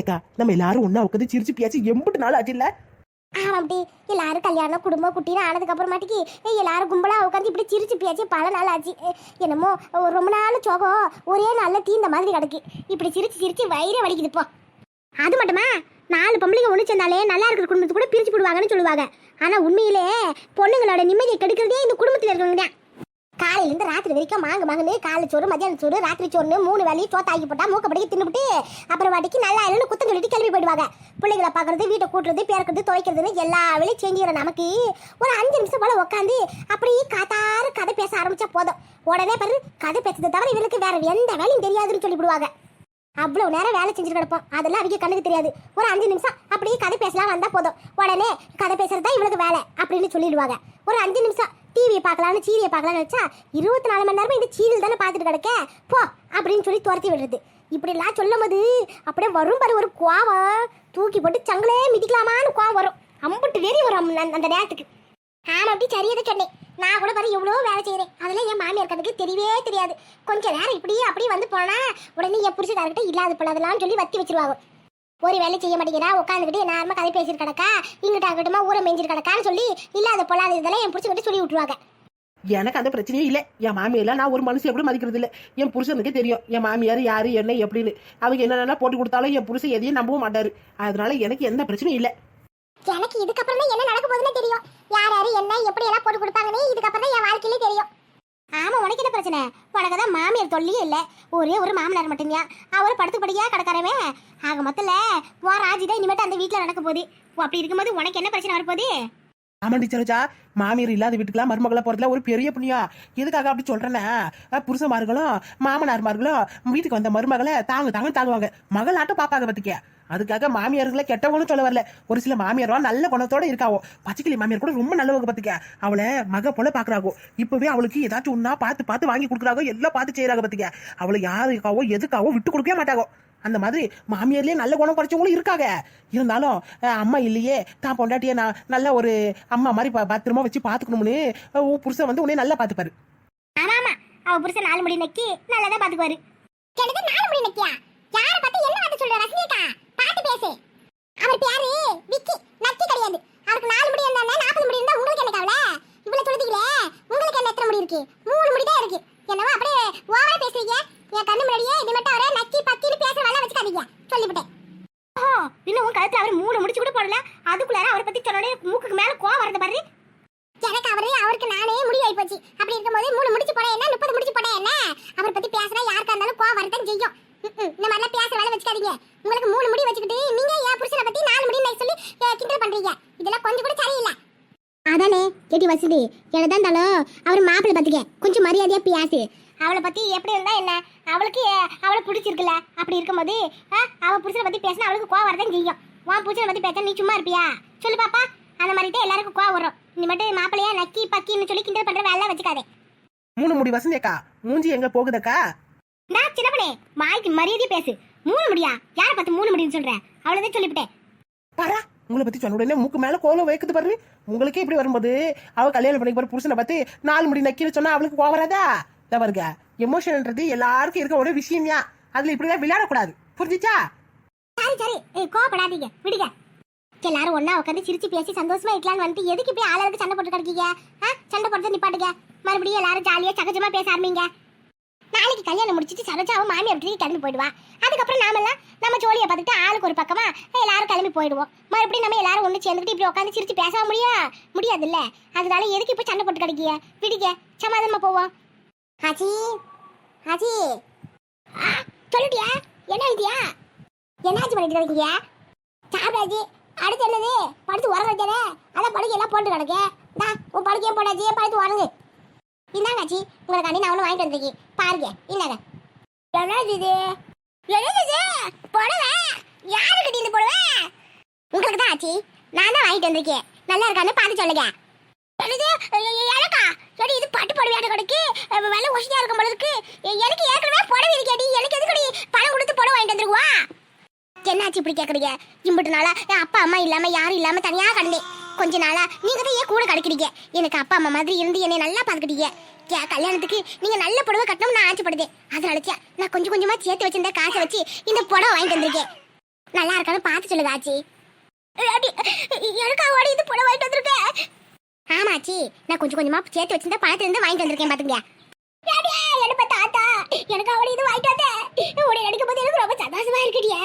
ஏக்கா நம்ம எல்லாரும் ஒன்னா உட்காந்து சிரிச்சு பேசி எம்பிட்டு நாள் ஆச்சு இல்ல ஆமாம்டி எல்லாரும் கல்யாணம் குடும்பம் குட்டின்னு ஆனதுக்கு அப்புறமாட்டிக்கு எல்லாரும் கும்பலா உட்காந்து இப்படி சிரிச்சு பேச்சு பல நாள் ஆச்சு என்னமோ ஒரு ரொம்ப நாள் சோகம் ஒரே நாள்ல தீந்த மாதிரி கிடக்கு. இப்படி சிரிச்சு சிரிச்சு வயிறே வலிக்குது இப்போ அது மட்டுமா? நாலு பொம்பளைங்க ஒன்று சேர்ந்தாலே நல்லா இருக்கிற குடும்பத்துக்கு கூட பிரிச்சு போடுவாங்கன்னு சொல்லுவாங்க. ஆனா உண்மையிலே பொண்ணுங்களோட நிம்மதியை கெடுக்கிறதே இந்த குடும்பத்தில் இருக்கிறவங்க தான். காலையிலேருந்து ராத்திரி வரைக்கும் மாங்கு மாங்குன்னு காலை சோறு மதியான சோறு ராத்திரி சோறுன்னு மூணு வேலையும் சோத்தாக்கி போட்டால் மூக்கப்படிக்கு தின்னுபிட்டு அப்புறம் வாட்டிக்கு நல்லா இல்லைன்னு குத்தம் சொல்லிட்டு கிளம்பி போயிடுவாங்க. பிள்ளைகளை பார்க்கறது வீட்டை கூட்டுறது பேர்க்கிறது துவைக்கிறதுன்னு எல்லா வேலையும் செஞ்சுக்கிற நமக்கு ஒரு அஞ்சு நிமிஷம் போல உட்காந்து அப்படியே காத்தாறு கதை பேச ஆரம்பிச்சா போதும். உடனே பாரு கதை பேசுறதை தவிர இவனுக்கு வேற எந்த வேலையும் தெரியாதுன்னு சொல்லிவிடுவாங்க. அவ்வளவு நேரம் வேலை செஞ்சுட்டு கிடப்போம். அதெல்லாம் அவங்க கண்ணுக்கு தெரியாது. ஒரு அஞ்சு நிமிஷம் அப்படியே கதை பேசலாம் வந்தா போதும். உடனே கதை பேசுறது தான் இவளுக்கு வேலை அப்படின்னு சொல்லிடுவாங்க. ஒரு அஞ்சு நிமிஷம் டிவியை பார்க்கலாம்னு சீரியை பார்க்கலாம்னு வச்சா இருபத்தி நாலு மணி நேரமும் இந்த சீரியல் தானே பார்த்துட்டு கிடக்க? போ அப்படின்னு சொல்லி துரத்தி விடுறது. இப்படிலாம் சொல்லும் போது அப்படியே வரும் பாரு ஒரு கோவம் தூக்கி போட்டு சங்கலே மிதிக்கலாமான்னு கோவம் வரும். அம்புட்டு வெறி வரும் அந்த- அந்த நேரத்துக்கு. ஆமாம் அப்படி சரியாக சொன்னேன். நான் கூட பாரு எவ்வளோ வேலை செய்கிறேன் அதெல்லாம் என் மாமியார் கணக்கு தெரியவே தெரியாது. கொஞ்சம் நேரம் இப்படியே அப்படியே வந்து போனால் உடனே என் புருஷக்காரர்கிட்ட இல்லாத போலாதெல்லாம் சொல்லி வத்தி வச்சிருவாங்க. ஒரு வேலை செய்ய மாட்டேங்கிறா உட்காந்துக்கிட்டு நேரமா கதை பேசிட்டு கிடக்கா இங்கிட்ட அங்கிட்டமா ஊரை மேய்ஞ்சிட்டு கிடக்கான்னு சொல்லி இல்லாத பொல்லாத இதெல்லாம் என் புருஷன்கிட்ட சொல்லி விட்டுருவாங்க எனக்கு அந்த பிரச்சனையே இல்லை. என் மாமியெல்லாம் நான் ஒரு மனுஷியை கூட மதிக்கிறது இல்லை. என் புருஷனுக்கே தெரியும். என் மாமியார் யாரு என்ன எப்படின்னு. அவங்க என்னென்ன போட்டு கொடுத்தாலும் என் புருஷன் எதையும் நம்பவும் மாட்டாரு. அதனால எனக்கு எந்த பிரச்சனையும் இல்லை. எனக்கு இதுக்கப்புறம் என்ன நடக்க போகுதுன்னு தெரியும். யார் யாரு என்ன எப்படி எல்லாம் போட்டு கொடுப்பாங்கன்னு இதுக்கப்புறம் தான் என் வாழ்க்கையிலே தெரியும் ஆமா உனக்கு என்ன பிரச்சனை. உனக்கு தான் மாமியார் தொல்லையே இல்லை. ஒரே ஒரு மாமனார் மட்டும்யா. அவர் படுத்து படியா கிடக்காரவே. ஆக மொத்தல உன் ராஜி தான் இனிமேட்டு அந்த வீட்டில் நடக்க போகுது. ஓ, அப்படி இருக்கும்போது உனக்கு என்ன பிரச்சனை வரப்போகுது ஆமாண்டி சரோஜா மாமியார் இல்லாத வீட்டுக்கெல்லாம் மருமகளை போறதுல ஒரு பெரிய புண்ணியா. எதுக்காக அப்படி சொல்றேன்னா புருஷமார்களும் மாமனார்மார்களும் வீட்டுக்கு வந்த மருமகளை தாங்க தாங்க தாங்குவாங்க. மகள் ஆட்டம் பாப்பாங்க பத்திக்க. அதுக்காக மாமியார்களை கெட்டவங்களும் சொல்ல வரல. ஒரு சில மாமியாரோ நல்ல குணத்தோட இருக்காவோ. பச்சைக்கிளி மாமியார் கூட ரொம்ப நல்லவங்க பார்த்துக்க அவளை மக போல பாக்குறாங்கோ இப்பவே அவளுக்கு ஏதாச்சும் ஒன்றா பார்த்து பார்த்து வாங்கி கொடுக்குறாங்க எல்லாம் பார்த்து செய்யறாங்க பார்த்துக்க அவளை யாருக்காவோ எதுக்காவோ விட்டு கொடுக்கவே மாட்டாங்கோ அந்த மாதிரி மாமியார்லேயே நல்ல குணம் படைச்சவங்களும் இருக்காங்க இருந்தாலும் அம்மா இல்லையே. தான் பொண்டாட்டிய நான் நல்ல ஒரு அம்மா மாதிரி ப- பத்திரமா வச்சு பாத்துக்கணும்னு உன் புருஷன் வந்து உன்னை நல்லா பாத்துப்பாரு. ஆமா ஆமா. புருஷன் நாலு முடி நக்கி நல்லா தான் பார்த்துக்குவாரு நாலு முடி நக்கியா யார பத்தி என்ன வார்த்தை சொல்ற ரசனிகா பாத்து பேசு அவர் பேரு விக்கி நக்கி கிடையாது அவருக்கு நாலு முடி இருந்தா நாற்பது முடி இருந்தா உங்களுக்கு என்ன கவலை இவ்வளவு சொல்லுதீங்களே உங்களுக்கு என்ன எத்தனை முடி இருக்கு மூணு முடி தான் இருக்கு என்னவோ அப்படியே ஓவரா பேசுறீங்க என் கண்ணு முன்னாடியே இது மட்டும் அவரை நக்கி பத்தின்னு பேசுற வேலை வச்சுக்காதீங்க சொல்லிவிட்டேன் ஓ இன்னும் உன் கழுத்துல அவர் மூணு முடிச்சு கூட போடல அதுக்குள்ளார அவரை பத்தி சொன்னோடனே மூக்குக்கு மேல கோவம் வரது பாரு எனக்கு அவரு அவருக்கு நானே முடிவு ஆயி போது மூணு முடிச்சு போட என்ன முப்பது முடிச்சு போட என்ன? அவரை பத்தி பேசுனா யாருக்கா இருந்தாலும் கோவம் வரதான் செய்யும். இந்த மாதிரிலாம் பேச வேலை வச்சுக்காதீங்க. உங்களுக்கு மூணு முடி வச்சுக்கிட்டு நீங்க என் புருஷனை பத்தி நாலு முடி சொல்லி கிண்டல் பண்றீங்க. இதெல்லாம் கொஞ்சம் கூட சரியில்லை. அதானே கேட்டி வசதி என்னதான் இருந்தாலும் அவர் மாப்பிள்ளை பத்திக்க கொஞ்சம் மரியாதையா பேசு. அவளை பத்தி எப்படி இருந்தா என்ன? அவளுக்கு அவளை பிடிச்சிருக்குல்ல. அப்படி இருக்கும்போது அவ புருஷனை பத்தி பேசினா அவளுக்கு கோவம் வரதான் செய்யும். உன் புருஷனை பத்தி பேச நீ சும்மா இருப்பியா? சொல்லு பாப்பா. அந்த மாதிரி தான் எல்லாருக்கும் கோவம் வரும். நீ மட்டும் மாப்பிள்ளையா நக்கி பக்கின்னு சொல்லி கிண்டல் பண்ற வேலை வச்சுக்காதே. மூணு முடி வசந்தியக்கா. மூஞ்சி எங்க போகுதக்கா? நான் சின்னப்பனே மாய்க்கு மரியாதை பேசு. மூணு முடியா? யாரை பார்த்து மூணு முடின்னு சொல்றேன் அவ்வளவுதான் சொல்லிவிட்டேன். பாரா உங்களை பத்தி சொன்ன உடனே மூக்கு மேல கோலம் வைக்குது பாரு. உங்களுக்கே இப்படி வரும்போது அவ கல்யாணம் பண்ணி போற புருஷனை பார்த்து நாலு முடி நக்கின்னு சொன்னா அவளுக்கு கோவம் வராதா? இதை பாருங்க எமோஷன்ன்றது எல்லாருக்கும் இருக்க ஒரு விஷயம்யா. அதுல இப்படிதான் விளையாடக்கூடாது. புரிஞ்சுச்சா? சரி சரி. ஏய், கோவப்படாதீங்க. விடுங்க. எல்லாரும் ஒண்ணா உட்காந்து சிரிச்சு பேசி சந்தோஷமா இருக்கலாம்னு வந்துட்டு எதுக்கு இப்படி ஆளுக்கு சண்டை போட்டு கிடக்கீங்க? சண்டை போட்டு நிப்பாட்டுங்க. மறுபடியும் எல்லாரும் ஜாலியா சகஜமா பேச ஆரம்பிங்க. நாளைக்கு கல்யாணம் முடிச்சுட்டு சரோஜாவும் மாமியார் வீட்டுக்கு கிளம்பி போயிடுவா. அதுக்கப்புறம் நாமெல்லாம் நம்ம ஜோலியை பார்த்துட்டு ஆளுக்கு ஒரு பக்கமா எல்லாரும் கிளம்பி போயிடுவோம். மறுபடியும் நம்ம எல்லாரும் ஒன்று சேர்ந்துட்டு இப்படி உட்காந்து சிரிச்சு பேச முடியா? முடியாதுல்ல. அதனால எதுக்கு இப்ப சண்டை போட்டு கிடைக்கிய? விடுங்க சமாதானமா போவோம். ஆச்சி ஆச்சி ஆ, என்ன எழுதியா என்னாச்சு பண்ணிட்டு இருக்கீங்க சாப்பிடாஜி அடுத்து என்னது? படுத்து உரம் வைக்கிறே அதான் படுக்கை எல்லாம் போட்டு கிடக்கு. டா உன் படுக்கையும் போட்டாச்சு படுத்து உரங்கு இந்தாங்காச்சி உங்களுக்காண்டி நான் ஒன்று வாங்கிட்டு வந்திருக்கேன். பாருங்க இந்தாங்க. என்னது இது? என்னது இது? புடவை? யாருக்கு இந்த போடுவேன் உங்களுக்கு தான் ஆச்சி. நான் தான் வாங்கிட்டு வந்திருக்கேன். நல்லா இருக்கான்னு பார்த்து சொல்லுங்க. என்னது? எனக்கா சரி இது பட்டு புடவையாட்ட கிடக்கு அஹ் விலை இருக்கும் போல இருக்கு. எனக்கு ஏற்கனவே புடவை இருக்கேடி எனக்கு எதுக்கடி பணம் கொடுத்து புடவை வாங்கிட்டு வந்துருவா? என்னாச்சு இப்படி கேட்குறீங்க இம்புட்டு என் அப்பா அம்மா இல்லாமல் யாரும் இல்லாமல் தனியாக கடந்தேன். கொஞ்ச நாளா நீங்க தான் ஏன் கூட கிடைக்கிறீங்க எனக்கு அப்பா அம்மா மாதிரி இருந்து என்னை நல்லா பாத்துக்கிட்டீங்க. என் கல்யாணத்துக்கு நீங்க நல்ல புடவை கட்டணும் நான் ஆசைப்படுதேன். அதனால நான் கொஞ்சம் கொஞ்சமா சேர்த்து வச்சிருந்த காசை வச்சு இந்த புடவை வாங்கிட்டு வந்திருக்கேன். நல்லா இருக்கான்னு பார்த்து சொல்லுங்க ஆச்சி. ஏடி, எனக்காக ஓடி இது புடவை வாங்கிட்டு வந்திருக்கேன். ஆமாச்சி நான் கொஞ்சம் கொஞ்சமா சேர்த்து வச்சிருந்த பணத்துல இருந்து வாங்கிட்டு வந்திருக்கேன் பாத்துங்க என்ன தாத்தா எனக்கு அவளை இது வாங்கிட்டு வந்தேன் உடைய போது எனக்கு ரொம்ப சந்தோஷமா இருக்குடியா.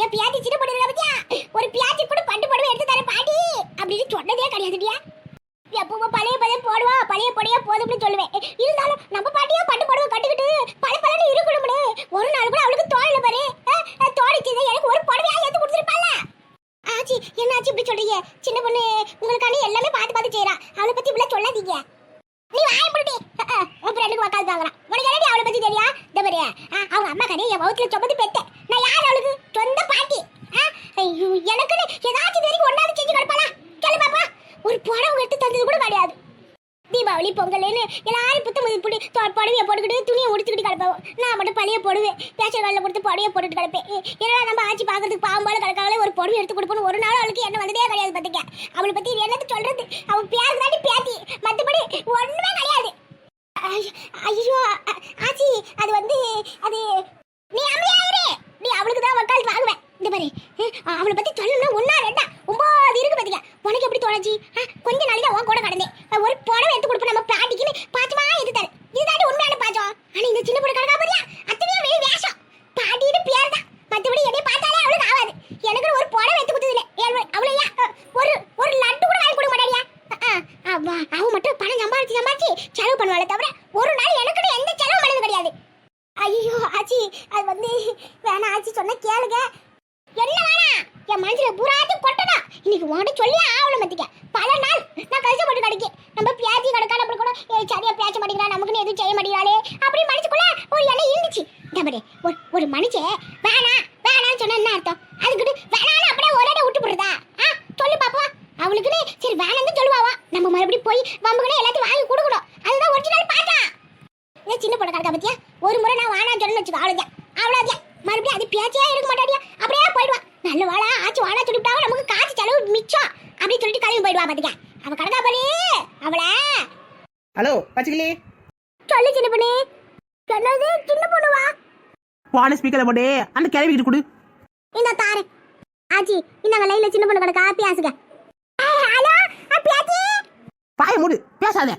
என் பியாச்சி சின்ன பொண்ணு பத்தியா? ஒரு பியாச்சி கூட பண்டு புடவை எடுத்து தரேன் பாட்டி. அப்படின்னு சொன்னதே கிடையாதுடியா. எப்பவும் பழைய பழைய போடுவா பழைய பொடியா போதும்னு சொல்லுவேன். இருந்தாலும் நம்ம பாட்டியா பட்டு புடவை கட்டுக்கிட்டு பல பலன்னு இருக்கணும்னு ஒரு நாள் கூட அவளுக்கு தோழல பாரு தோடிச்சு எனக்கு ஒரு புடவையா எடுத்து கொடுத்துருப்பால ஆச்சி என்னாச்சு இப்படி சொல்றீங்க சின்ன பொண்ணு உங்களுக்காண்டி எல்லாமே பார்த்து பார்த்து செய்யறா அவளை பத்தி இப்படி சொல்லாதீங்க நீ வாய போடுடி உன் ஃப்ரெண்டுக்கு உக்காந்து வாங்குறான் உனக்கு என்னடி அவளை பத்தி தெரியா இந்த மாதிரி அவங்க அம்மா கதையை என் வவுத்துல சுமந்து பெத்த நான் யார் அவளுக்கு சொந்த பாட்டி ஆ, ஐயோ, எனக்குன்னு ஏதாச்சும் தெரியும் ஒன்னாவது செஞ்சு கிடப்பாளா சொல்லு பாப்பா ஒரு புடவை எடுத்து தந்தது கூட கிடையாது தீபாவளி பொங்கல்னு எல்லாரும் புத்த புடி புடவையை போட்டுக்கிட்டு துணியை உடுத்துக்கிட்டு கிடப்போம் நான் மட்டும் பழைய போடுவேன். பேச்சர் வேலை கொடுத்து புடவைய போட்டுட்டு கிடப்பேன். ஏன்னா நம்ம ஆட்சி பார்க்கறதுக்கு பாம்பால கிடக்காங்களே ஒரு புடவை எடுத்து கொடுப்போம் ஒரு நாள் அவளுக்கு என்ன வந்ததே கிடையாது பார்த்துக்க அவளை பற்றி என்னது சொல்றது? அவன் பேர் தாண்டி பேத்தி. மற்றபடி ஒன்றுமே கிடையாது. ஐயோ ஆச்சி அது வந்து அது நீ அமையாயிரு நீ அவளுக்கு தான் வக்கால் வாங்குவேன். இந்த மாதிரி அவளை பற்றி சொல்லணும்னா ஒன்றா ரெண்டா? ஒம்பது இருக்கு பாத்தீங்க உனக்கு எப்படி தோணுச்சு? கொஞ்ச நாளைக்கு தான் உன் கூட கடந்தேன். ஒரு புடவை எடுத்து கொடுப்போம் நம்ம பாட்டிக்குன்னு பாச்சமா இது தரேன். இதுதாண்டி உண்மையான பாச்சம் ஆனா இந்த சின்ன பொண்ணு கிடக்கா பாத்தியா அத்தனையும் வெளி வேஷம். பாட்டின்னு பேர் தான் மத்தபடி என்னை பார்த்தாலே அவளுக்கு ஆகாது. எனக்கு ஒரு புடவை எடுத்து கொடுத்தது இல்லை அவளையா ஒரு ஒரு லட்டு கூட வாங்கி கொடுக்க மாட்டாடியா அஹ், அவ மட்டும் பணம் சம்பாதிச்சு சம்பாதிச்சு செலவு பண்ணுவாளே தவிர ஒரு நாள் எனக்கு எந்த செலவும் பண்ணது கிடையாது. ஐயோ ஆச்சி அது வந்து வேணா ஆச்சி சொன்ன கேளுங்க. என்ன வேணா என் மனசுல பூராத்தி கொட்டணும். இன்னைக்கு உன்கிட்ட சொல்லி ஆகணும் மத்திக்க பல நாள் நான் கஷ்டப்பட்டு கிடைக்கேன் நம்ம பியாச்சி கிடக்கா அப்படி கூட ஏ சரியா பேச மாட்டேங்கிறா நமக்குன்னு எதுவும் செய்ய மாட்டேங்கிறாளே. அப்படி மனசுக்குள்ள ஒரு எண்ணம் இருந்துச்சு. இந்த ஒரு ஒரு மனுஷன் வேணாம் வேணான்னு சொன்னா என்ன அர்த்தம்? அதுக்கிட்டு வேணான்னு அப்படியே ஒரே விட்டு போடுறதா? ஆ சொல்லு பாப்போம். அவளுக்குன்னு சரி வேணாம்னு சொல்லுவாவா. நம்ம மறுபடியும் போய் வம்புக்குன்னு எல்லாத்தையும் வாங்கி கொடுக்கணும். அதுதான் ஒரிஜினல் பாட்டா. ஏன் சின்ன பொண்ணு கிடக்கா பத்தியா? ஒரு முறை நான் வானா சொல்லணும்னு வச்சுக்கோ அவ்வளோதான் அவ்வளோதான் மறுபடியும் அது பேச்சே இருக்க மாட்டாடியா? அப்படியே போயிடுவா. நல்ல வாழா ஆச்சு வாழா சொல்லிவிட்டாவும் நமக்கு செலவு மிச்சம். அப்படின்னு சொல்லிட்டு கிளம்பி போயிடுவா பாத்துக்க. அவ கிடக்கா பண்ணி அவளை. ஹலோ பச்சைக்கிளி சொல்லு சின்ன பொண்ணு. என்னது சின்ன பொண்ணுவா? போன ஸ்பீக்கர்ல போட்டு அந்த கிளவி கிட்ட கொடு. இந்த தாரு. ஆச்சி இந்தாங்க லைன்ல சின்ன பொண்ணு கிடக்கா பேசுங்க ஹலோ பேச்சி. பாய மூடு பேசாத.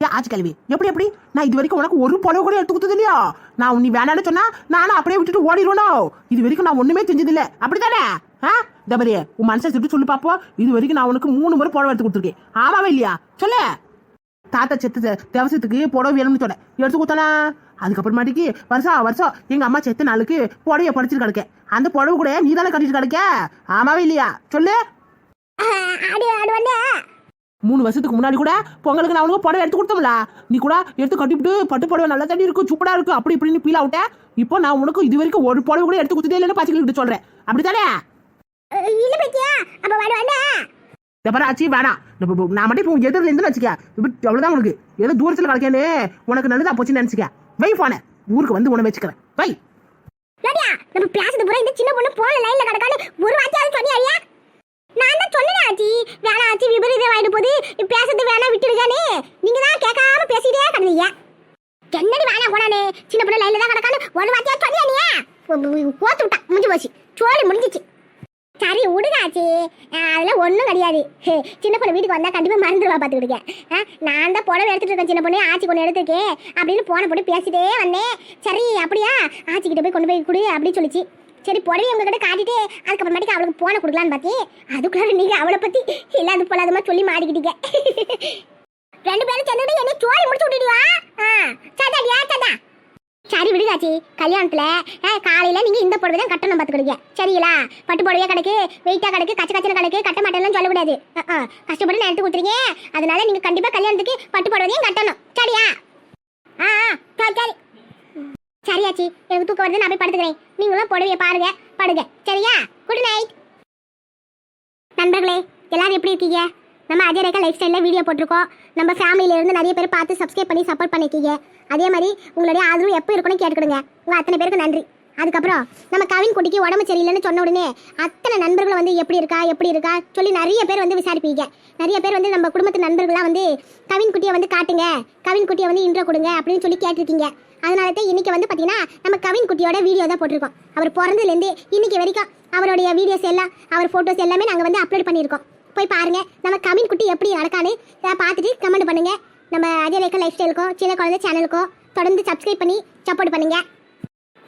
ஏன் ஆச்சு கல்வி எப்படி எப்படி? நான் இது வரைக்கும் உனக்கு ஒரு புடவை கூட எடுத்து கொடுத்தது இல்லையா? நான் நீ வேணான்னு சொன்னா நானும் அப்படியே விட்டுட்டு ஓடிடுவேனோ? இது வரைக்கும் நான் ஒண்ணுமே செஞ்சது இல்ல அப்படித்தானே? ஆ? தபரி உன் மனசை சுட்டு சொல்லு பாப்போம். இது வரைக்கும் நான் உனக்கு மூணு முறை புடவை எடுத்து கொடுத்துருக்கேன். ஆமாவே இல்லையா? சொல்லு. தாத்தா செத்து தேவசத்துக்கு புடவை வேணும்னு சொன்னேன். எடுத்து கொடுத்தானா? அதுக்கப்புறமாட்டிக்கு வருஷம் வருஷம் எங்க அம்மா செத்த நாளுக்கு புடவைய படிச்சுட்டு கிடக்க. அந்த புடவை கூட நீ தானே கட்டிட்டு கிடக்க? ஆமாவே இல்லையா? சொல்லு. மூணு வருஷத்துக்கு முன்னாடி கூட பொங்கலுக்கு நான் உனக்கு புடவை எடுத்து கொடுத்தோம்ல நீ கூட எடுத்து கட்டிவிட்டு பட்டு புடவை நல்லா தண்ணி இருக்கும் சூப்பரா இருக்கு அப்படி இப்படின்னு ஃபீல் ஆகிட்ட இப்போ நான் உனக்கு இது வரைக்கும் ஒரு புடவை கூட எடுத்து கொடுத்ததே இல்லைன்னு பாச்சுக்கிட்டு சொல்றேன். அப்படித்தானே? இல்ல பேச்சியா அப்ப வாடு வந்து தப்பரா ஆச்சு வேணாம் நான் மட்டும் இப்போ எதிரில் இருந்து வச்சுக்க அவ்வளோதான் உனக்கு ஏதோ தூரத்தில் கிடைக்கேன்னு உனக்கு நல்லதா போச்சுன்னு நினச்சிக்க வை போன ஊருக்கு வந்து உன வச்சுக்கிறேன் வை நம்ம பேசுறது பூரா இந்த சின்ன பொண்ணு போன லைன்ல கிடக்கான்னு ஒரு வார்த்தையாவது சொன்னியா நான் தான் சொன்னேன் ஆச்சி வேணாம் ஆச்சி விபரீதம் ஆயிட்டு இப்ப பேசுறது வேணாம் விட்டுடுగానే நீங்க தான் கேட்காம பேசிட்டே கிடந்தீங்க என்னடி வேணாம் போனானே சின்ன பொண்ணு லைன்ல தான் கிடக்கான்னு ஒரு வார்த்தையா சொன்னியா நீ கோத்து விட்டா முடிஞ்சு போச்சு சோழி முடிஞ்சிச்சு சரி விடுங்க ஆச்சி அதெல்லாம் ஒன்றும் கிடையாது. ஹே, சின்ன பொண்ணு வீட்டுக்கு வந்தால் கண்டிப்பாக மறந்துடுவா பார்த்துக்கிடுங்க நான் தான் புடவை எடுத்துகிட்டு இருக்கேன் சின்ன பொண்ணு. ஆச்சி கொண்டு எடுத்துருக்கேன் அப்படின்னு போன போட்டு பேசிட்டே வந்தேன் சரி அப்படியா? ஆச்சிக்கிட்ட போய் கொண்டு போய் கொடு அப்படின்னு சொல்லிச்சு. சரி புடவை உங்ககிட்ட காட்டிட்டு அதுக்கப்புறமேட்டுக்கு அவளுக்கு போன கொடுக்கலான்னு பார்த்தேன் அதுக்குள்ள நீங்கள் அவளை பற்றி இல்லாத போலாதமா சொல்லி மாறிக்கிட்டீங்க ரெண்டு பேரும் சேர்ந்து என்னை சோழி முடிச்சு விட்டுடுவா ஆ சதாடியா சதா சரி விடுதாச்சி. கல்யாணத்துல அஹ், காலையில நீங்க இந்த புடவை தான் கட்டணும் பாத்துக்கிடுங்க. சரிங்களா? பட்டு புடவையா கிடக்கு வெயிட்டா கிடக்கு கச்ச கச்சன கிடக்கு கட்ட மாட்டேன்னு சொல்ல கூடாது கஷ்டப்பட்டு நான் எடுத்து கொடுத்துருங்க. அதனால நீங்க கண்டிப்பா கல்யாணத்துக்கு பட்டு புடவையும் கட்டணும். சரியா? ஆ சரி சரி. சரியாச்சி. எனக்கு தூக்கம் வருது நான் போய் படுத்துக்கிறேன். நீங்களும் புடவைய பாருங்க படுங்க. சரியா? குட் நைட் நண்பர்களே எல்லாரும் எப்படி இருக்கீங்க? நம்ம அஜய் ரேகா லைஃப் ஸ்டைலில் வீடியோ போட்டிருக்கோம். நம்ம ஃபேமிலியில இருந்து நிறைய பேர் பார்த்து சப்ஸ்கிரைப் பண்ணி சப்போர்ட் பண்ணிருக்கீங்க. அதே மாதிரி உங்களுடைய ஆதரவு எப்போ இருக்குன்னு கேட்டுக்கிடுங்க. உங்கள் அத்தனை பேருக்கு நன்றி. அதுக்கப்புறம் நம்ம கவின் குட்டிக்கு உடம்பு சரியில்லைன்னு சொன்ன உடனே அத்தனை நண்பர்கள் வந்து எப்படி இருக்கா எப்படி இருக்கா சொல்லி நிறைய பேர் வந்து விசாரிப்பீங்க. நிறைய பேர் வந்து நம்ம குடும்பத்து நண்பர்கள்லாம் வந்து கவின் குட்டியை வந்து காட்டுங்க கவின் குட்டியை வந்து இன்ட்ரோ கொடுங்க அப்படின்னு சொல்லி கேட்டிருக்கீங்க. அதனால தான் இன்னைக்கு வந்து பார்த்தீங்கன்னா நம்ம கவின் குட்டியோட வீடியோ தான் போட்டிருக்கோம். அவர் பிறந்ததுலேருந்து இன்னைக்கு வரைக்கும் அவருடைய வீடியோஸ் எல்லாம் அவர் ஃபோட்டோஸ் எல்லாமே நாங்கள் வந்து அப்லோட் பண்ணியிருக்கோம். போய் பாருங்க. நம்ம கமின் குட்டி எப்படி நடக்கான்னு பார்த்துட்டு கமெண்ட் பண்ணுங்க. நம்ம அஜயலேக்கா லைஃப் ஸ்டைலுக்கோ சின்ன குழந்தை சேனலுக்கோ தொடர்ந்து சப்ஸ்கிரைப் பண்ணி சப்போர்ட் பண்ணுங்க.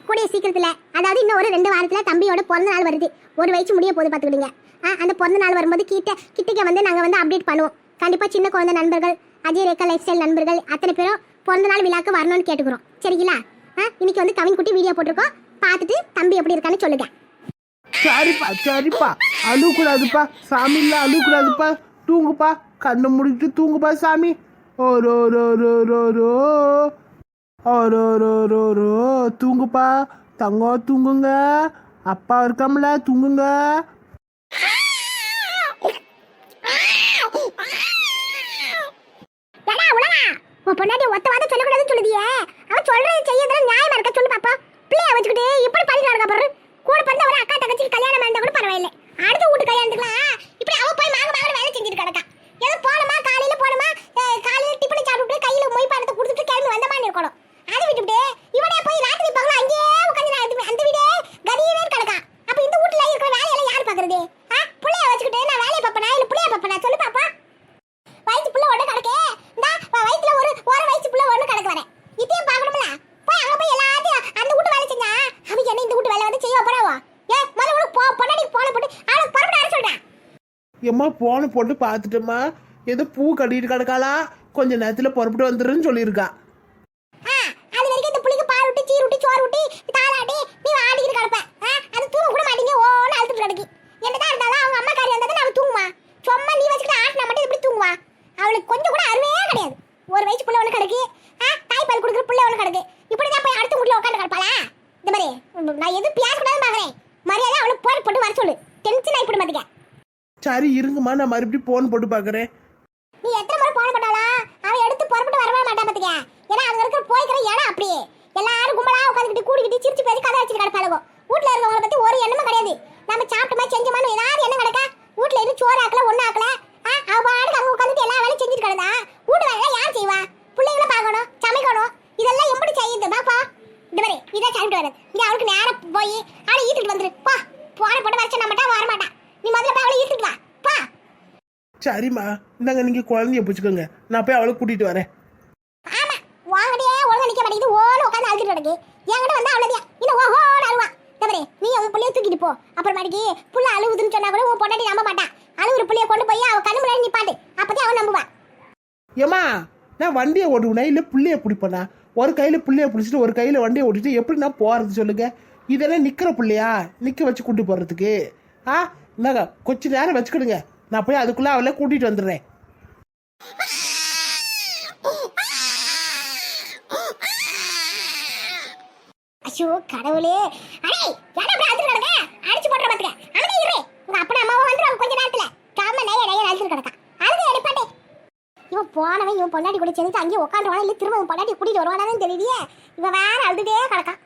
கூடிய சீக்கிரத்தில் அதாவது இன்னும் ஒரு ரெண்டு வாரத்தில் தம்பியோட பிறந்த நாள் வருது. ஒரு வயசு முடிய போது பார்த்துக்கிடுங்க. ஆ அந்த பிறந்த நாள் வரும்போது கிட்ட கிட்டக்க வந்து நாங்கள் வந்து அப்டேட் பண்ணுவோம். கண்டிப்பாக சின்ன குழந்தை நண்பர்கள் அஜய் ரேக்கா லைஃப் ஸ்டைல் நண்பர்கள் அத்தனை பேரும் பிறந்த நாள் விழாக்கு வரணும்னு கேட்டுக்கிறோம். சரிங்களா? ஆ இன்னைக்கு வந்து கவின் குட்டி வீடியோ போட்டிருக்கோம். பார்த்துட்டு தம்பி எப்படி இருக்கான்னு சொல்லுங்கள் சரிப்பா சரிப்பா. அழுக்கூடாதுப்பா சாமி இல்லை அழுக்கூடாதுப்பா தூங்குப்பா. கண்ணை முடிக்கிட்டு தூங்குப்பா சாமி. ஓரோ ரோ ரோ ரோ ரோ ரோ ஓ ரோ ரோ ரோ ரோ தூங்குப்பா. தங்கம் தூங்குங்க. அப்பா இருக்காமல தூங்குங்க. ஏடா பொண்டாட்டி ஒத்த வார்த்தை சொல்லக்கூடாதுன்னு சொல்லுதியே. அவன் சொல்றது செய்யறதுல நியாயமா இருக்க சொல்லு பாப்பா பிள்ளைய வச்சுக்கிட்டு இப்படி பண்ணி நடக்க பாரு கூட பிறந்த ஒரு அக்கா தங்கச்சி கல்யாணம் இருந்தா கூட பரவாயில்லை அடுத்த வீட்டு கல்யாணத்துக்குலாம் இப்படி அவ போய் மாங்க மாங்க வேலை செஞ்சுட்டு கிடக்கா ஏதோ போனமா காலையில போனமா அஹ் காலையில டிஃபன் சாப்பிட்டு கையில மொய் பணத்தை கொடுத்துட்டு கிளம்பி வந்த மாதிரி இருக்கணும் அதை விட்டுவிட்டு இவனே போய் ராத்திரி பகல அங்கேயே உட்காந்து நான் அந்த வீடே கதியவே கிடக்கா அப்ப இந்த வீட்டுல இருக்கிற வேலையெல்லாம் யார் பாக்குறது ஆ புள்ளைய வச்சுக்கிட்டு நான் வேலையை பார்ப்பனா இல்ல புள்ளைய பார்ப்பனா சொல்லு பாப்பா வயிற்று புள்ள ஒண்ணு கிடக்கு இந்தா வ- வயித்துல ஒரு ஒரு வயிற்று புள்ள ஒண்ணு கிடக்கு வரேன் இதையும் பார்க்கணும்ல போய் அங்க போய் எல்லாத்தையும் அந்த வீட்டு வேலை செஞ்சா அவங்க என்ன இந்த வீட்டு வேலை வந்து செய்வா போறாவோ ஏ முதல்ல உனக்கு போ பொண்ணாடி போன போட்டு அவளுக்கு பரப்பட அரை சொல்றேன் எம்மா போனை போட்டு பார்த்துட்டோமா? ஏதோ பூ கட்டிட்டு கிடக்காளா? கொஞ்ச நேரத்தில் புறப்பட்டு வந்துடுன்னு சொல்லியிருக்கா ஆ அது வரைக்கும் இந்த புள்ளிக்கு பால் விட்டு சீர் விட்டு சோறு விட்டு தாளாட்டி நீ ஆடிக்கிட்டு கிடப்ப ஆ அது தூங்க கூட மாட்டீங்க ஓன்னு அழுத்துட்டு கிடக்கு என்னதான் இருந்தாலும் அவங்க அம்மா காரி வந்தா நான் தூங்குவா சும்மா நீ வச்சுக்கிட்டு ஆட்டினா மட்டும் இப்படி தூங்குவா அவளுக்கு கொஞ்சம் கூட அருமையே கிடையாது ஒரு வயசு புள்ள ஒன்று கிடக்கு ஆ தாய்ப்பால் கொடுக்குற புள்ள ஒன்று கிடக்கு இப்படி தான் போய் அடுத்த வீட்டில் உட்காந்து கிடப்பாளா இந்த மாதிரி உம், நான் எதுவும் பேசக்கூடாதுன்னு பார்க்குறேன் மரியாதை அவளுக்கு போட்டு போட்டு வர சொல்லு டென்ஷன் ஆகி போட்டு பார்த்துக்க மாதிரி இருங்கம்மா நான் மறுபடியும் போன் போட்டு பார்க்குறேன். நீ எத்தனை முறை போன் பண்ணாலும் அவன் எடுத்து புறப்பட்டு வரவே மாட்டான் பாத்துக்க. ஏன்னா அங்க இருக்கிற போய்க்கிற இடம் அப்படியே. எல்லாரும் கும்பலா உட்காந்துக்கிட்டு கூடிக்கிட்டு சிரிச்சு பேசி கதை வச்சுட்டு கிடப்பாளுங்க வீட்டுல இருக்கவங்களை பத்தி ஒரு எண்ணமும் கிடையாது. நம்ம சாப்பிட்டோமா செஞ்சோமான்னு ஏதாவது எண்ணம் கிடக்கா வீட்டுல இருந்து சோறு ஆக்கல ஒண்ணு ஆக்கல. ஆ, அவ பாடு அங்க உட்காந்துட்டு எல்லா வேலையும் செஞ்சுட்டு கிடந்தா வீட்டு வேலை யார் செய்வா? பிள்ளைங்கள பார்க்கணும் சமைக்கணும். இதெல்லாம் எப்படி செய்யுது? பாப்பா இந்த மாதிரி இதான் சாப்பிட்டு வரது இங்க அவளுக்கு நேரம் போய் அவளை ஈத்துட்டு வந்துரு. போ. போன போட்டு வச்ச நம்மட்டா வர மாட்டான் நீ முதல்ல போய் அவளை ஈத்துட்டு வா. சரிம்மா. இந்தாங்க நீங்கள் குழந்தைய பிடிச்சிக்கோங்க. நான் போய் அவளை கூட்டிகிட்டு வரேன். ஆமா வாங்கடியே ஒழுங்கா நிக்க மாட்டேங்குது. ஓல உட்காந்து அழுதுட்டு கிடக்கு. என்கிட்ட வந்து அவ்வளோதியா இன்னும் ஓஹோன்னு அழுவா. தவறே நீ உன் புள்ளைய தூக்கிட்டு போ. அப்புறமாட்டிக்கு புள்ள அழுவுதுன்னு சொன்னா கூட உன் பொண்டாட்டி நம்ப மாட்டான் அழுவுற புள்ளைய கொண்டு போய் அவ கண்ணு முன்னாடி நிப்பாட்டு. அப்பதான் அவன் நம்புவா. ஏம்மா நான் வண்டியை ஓட்டுவேனா? இல்லை புள்ளைய பிடிப்பேனா? ஒரு கையில் புள்ளைய பிடிச்சிட்டு ஒரு கையில் வண்டியை ஓட்டிட்டு எப்படி நான் போகிறது சொல்லுங்க. இதெல்லாம் நிற்கிற புள்ளையா? நிற்க வச்சு கூட்டி போகிறதுக்கு ஆ இந்தாங்க கொஞ்ச நேரம் வச்சுக்கிடுங்க. நான் போய் அதுக்குள்ளே அவளை கூட்டிகிட்டு வந்துடுறேன். ஐயோ கடவுளே. அடே யாரா அப்படி அழுது கிடக்க? அடிச்சு போட்டுற பாத்துக்க. அமைதி இரு. உங்க அப்பா அம்மாவும் வந்துருவாங்க கொஞ்ச நேரத்துல. காம நைய நைய அழுது கிடக்கா. அழுது அடிப்பாட்டே இவன் போனவன் இவன் பொண்டாட்டி கூட சேர்ந்து அங்கேயே உட்காந்துருவானா இல்லை திரும்ப உன் பொண்டாட்டி கூட்டிட்டு வருவானான்னு தெரியலையே இவன் வேற அழுதுட்டே கிடக்கான்